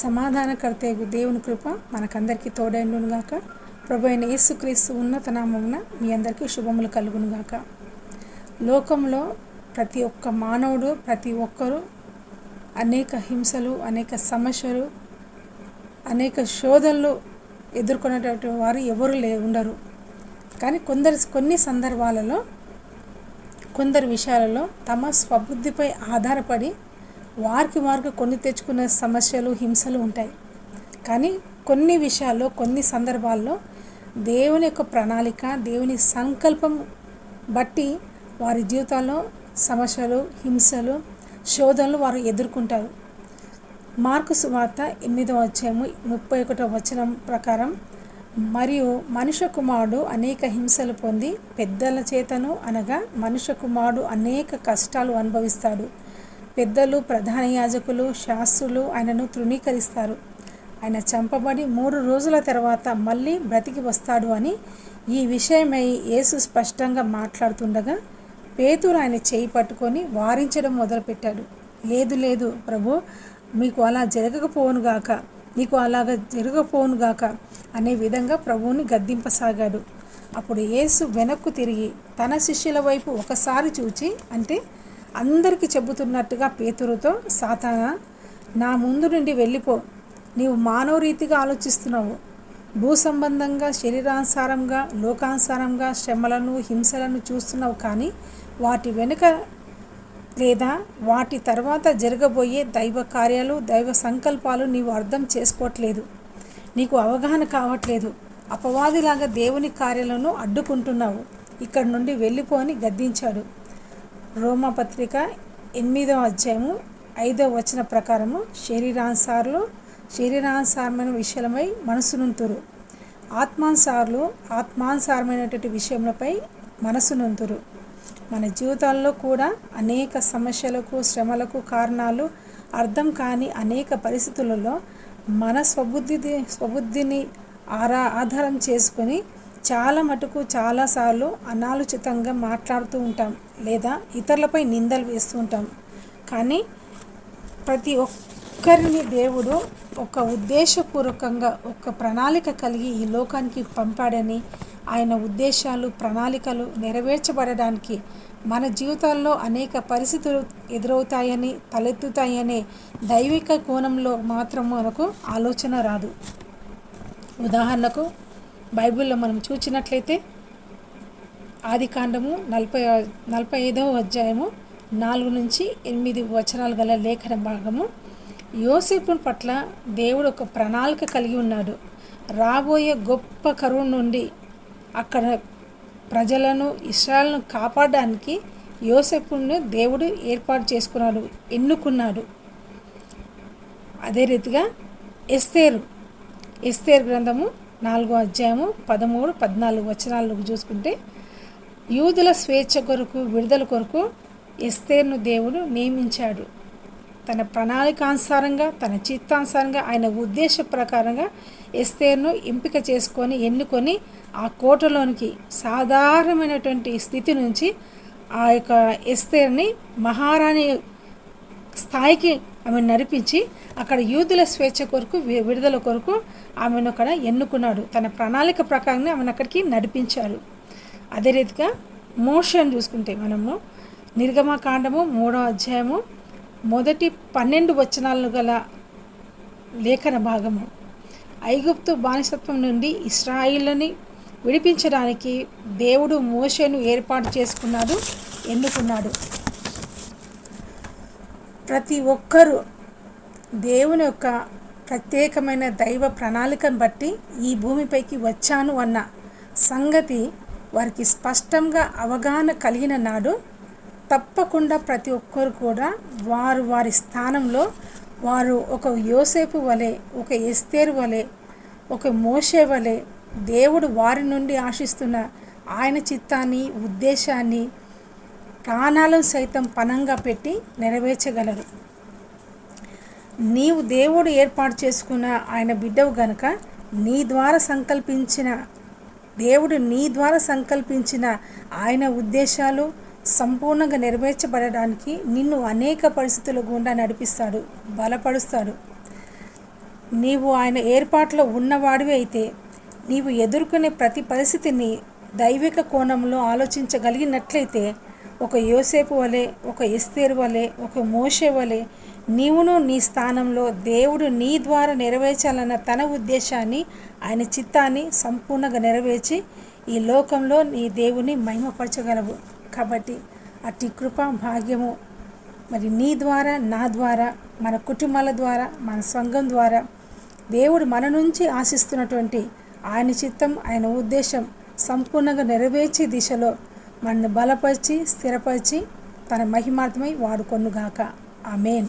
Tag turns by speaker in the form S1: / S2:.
S1: సమాధానకర్తయగు దేవుని కృప మనకందరికీ తోడైండునుగాక. ప్రభు అయిన యేసుక్రీస్తు ఉన్నత నామమున మీ అందరికీ శుభములు కలుగునుగాక. లోకంలో ప్రతి ఒక్క మానవుడు ప్రతి ఒక్కరూ అనేక హింసలు అనేక సమస్యలు అనేక శోధనలు ఎదుర్కొనేటటువంటి వారు ఎవరు లే ఉండరు. కానీ కొందరు కొన్ని సందర్భాలలో కొందరు విషయాలలో తమ స్వబుద్ధిపై ఆధారపడి వారికి వారికి కొన్ని తెచ్చుకునే సమస్యలు హింసలు ఉంటాయి. కానీ కొన్ని విషయాల్లో కొన్ని సందర్భాల్లో దేవుని యొక్క ప్రణాళిక దేవుని సంకల్పం బట్టి వారి జీవితాల్లో సమస్యలు హింసలు శోధనలు వారు ఎదుర్కొంటారు. మార్కు సువార్త ఎనిమిదవ అధ్యాయము ముప్పై ఒకటవ వచనం ప్రకారం మరియు మనుష్య కుమారుడు అనేక హింసలు పొంది పెద్దల చేతను అనగా మనుష్య కుమారుడు అనేక కష్టాలు అనుభవిస్తాడు. పెద్దలు ప్రధాన యాజకులు శాస్త్రులు ఆయనను తృణీకరిస్తారు. ఆయన చంపబడి మూడు రోజుల తర్వాత మళ్ళీ బ్రతికి వస్తాడు అని ఈ విషయమై యేసు స్పష్టంగా మాట్లాడుతుండగా పేతురు ఆయన చేయి పట్టుకొని వారించడం మొదలుపెట్టాడు. లేదు లేదు ప్రభు మీకు అలా జరగకపోనుగాక నీకు అలాగ జరగపోవునుగాక అనే విధంగా ప్రభువుని గద్దింపసాగాడు. అప్పుడు యేసు వెనక్కు తిరిగి తన శిష్యుల వైపు ఒకసారి చూచి అంటే అందరికీ చెబుతున్నట్టుగా పేతురుతో సాతాన నా ముందు నుండి వెళ్ళిపో. నీవు మానవ రీతిగా ఆలోచిస్తున్నావు. భూ సంబంధంగా శరీరానుసారంగా లోకానుసారంగా శ్రమలను హింసలను చూస్తున్నావు కానీ వాటి వెనుక లేదా వాటి తర్వాత జరగబోయే దైవ కార్యాలు దైవ సంకల్పాలు నీవు అర్థం చేసుకోవట్లేదు. నీకు అవగాహన కావట్లేదు. అపవాదిలాగా దేవుని కార్యాలను అడ్డుకుంటున్నావు. ఇక్కడ నుండి వెళ్ళిపోని గద్దించాడు. రోమపత్రిక ఎనిమిదవ అధ్యాయము ఐదవ వచన ప్రకారము శరీరానుసారులు శరీరానుసారమైన విషయాలపై మనసునుంతురు. ఆత్మానుసారులు ఆత్మానుసారమైనటువంటి విషయములపై మనసునుంతురు. మన జీవితాల్లో కూడా అనేక సమస్యలకు శ్రమలకు కారణాలు అర్థం కాని అనేక పరిస్థితులలో మన స్వబుద్ధి స్వబుద్ధిని ఆరా ఆధారం చేసుకొని చాలా మటుకు చాలాసార్లు అనాలోచితంగా మాట్లాడుతూ ఉంటాం లేదా ఇతరులపై నిందలు వేస్తూ ఉంటాం. కానీ ప్రతి ఒక్కరిని దేవుడు ఒక ఉద్దేశపూర్వకంగా ఒక ప్రణాళిక కలిగి ఈ లోకానికి పంపాడని ఆయన ఉద్దేశాలు ప్రణాళికలు నెరవేర్చబడడానికి మన జీవితాల్లో అనేక పరిస్థితులు ఎదురవుతాయని తలెత్తుతాయనే దైవిక కోణంలో మాత్రం మనకు ఆలోచన రాదు. ఉదాహరణకు బైబిల్లో మనం చూచినట్లయితే ఆది కాండము నలభై నలభై ఐదవ అధ్యాయము నాలుగు నుంచి ఎనిమిది వచనాలు గల లేఖన భాగము. యోసేపు పట్ల దేవుడు ఒక ప్రణాళిక కలిగి ఉన్నాడు. రాబోయే గొప్ప కరువు నుండి అక్కడ ప్రజలను ఇస్రాయల్ను కాపాడడానికి యోసేపును దేవుడు ఏర్పాటు చేసుకున్నాడు ఎన్నుకున్నాడు. అదే రీతిగా ఎస్తేరు ఎస్తేరు గ్రంథము నాలుగో అధ్యాయము పదమూడు పద్నాలుగు వచనాలు చూసుకుంటే యూదుల స్వేచ్ఛ కొరకు విడుదల కొరకు ఎస్తేర్ను దేవుడు నియమించాడు. తన ప్రణాళికానుసారంగా తన చిత్తానుసారంగా ఆయన ఉద్దేశ ప్రకారంగా ఎస్తేర్ను ఎంపిక చేసుకొని ఎన్నుకొని ఆ కోటలోనికి సాధారణమైనటువంటి స్థితి నుంచి ఆ యొక్క ఎస్తేర్ని మహారాణి స్థాయికి ఆమెను నడిపించి అక్కడ యూదుల స్వేచ్ఛ కొరకు విడుదల కొరకు ఆమెను అక్కడ ఎన్నుకున్నాడు. తన ప్రణాళిక ప్రకారంగా ఆమెను అక్కడికి నడిపించాడు అదే రీతిగా మోషన్ చూసుకుంటే మనము నిర్గమకాండము మూడో అధ్యాయము మొదటి పన్నెండు వచనాలను గల లేఖన భాగము. ఐగుప్తు బానిసత్వం నుండి ఇస్రాయిల్ని విడిపించడానికి దేవుడు మోషను ఏర్పాటు చేసుకున్నాడు ఎన్నుకున్నాడు. ప్రతి ఒక్కరూ దేవుని యొక్క ప్రత్యేకమైన దైవ ప్రణాళికను బట్టి ఈ భూమిపైకి వచ్చాను అన్న సంగతి వారికి స్పష్టంగా అవగాహన కలిగిన నాడు తప్పకుండా ప్రతి ఒక్కరు కూడా వారు వారి స్థానంలో వారు ఒక యోసేపు వలె ఒక ఎస్తేరు వలె ఒక మోషే వలె దేవుడు వారి నుండి ఆశిస్తున్న ఆయన చిత్తాన్ని ఉద్దేశాన్ని ప్రాణాలను సైతం పనంగా పెట్టి నెరవేర్చగలరు. నీవు దేవుడు ఏర్పాటు చేసుకున్న ఆయన బిడ్డవు గనుక నీ ద్వారా సంకల్పించిన దేవుడు నీ ద్వారా సంకల్పించిన ఆయన ఉద్దేశాలు సంపూర్ణంగా నెరవేర్చబడడానికి నిన్ను అనేక పరిస్థితుల గుండా నడిపిస్తాడు బలపరుస్తాడు. నీవు ఆయన ఏర్పాట్లో ఉన్నవాడివి అయితే నీవు ఎదుర్కొనే ప్రతి పరిస్థితిని దైవిక కోణంలో ఆలోచించగలిగినట్లయితే ఒక యోసేపు వలె ఒక ఎస్తేరు వలె ఒక మోషే వలె నీవును నీ స్థానంలో దేవుడు నీ ద్వారా నెరవేర్చాలన్న తన ఉద్దేశాన్ని ఆయన చిత్తాన్ని సంపూర్ణంగా నెరవేర్చి ఈ లోకంలో నీ దేవుని మహిమపరచగలవు. కాబట్టి అట్టి కృప భాగ్యము మరి నీ ద్వారా నా ద్వారా మన కుటుంబాల ద్వారా మన సంఘం ద్వారా దేవుడు మన నుంచి ఆశిస్తున్నటువంటి ఆయన చిత్తం ఆయన ఉద్దేశం సంపూర్ణంగా నెరవేర్చే దిశలో మనల్ని బలపరిచి స్థిరపరిచి తన మహిమార్థమై వాడుకొనుగాక. ఆమెన్.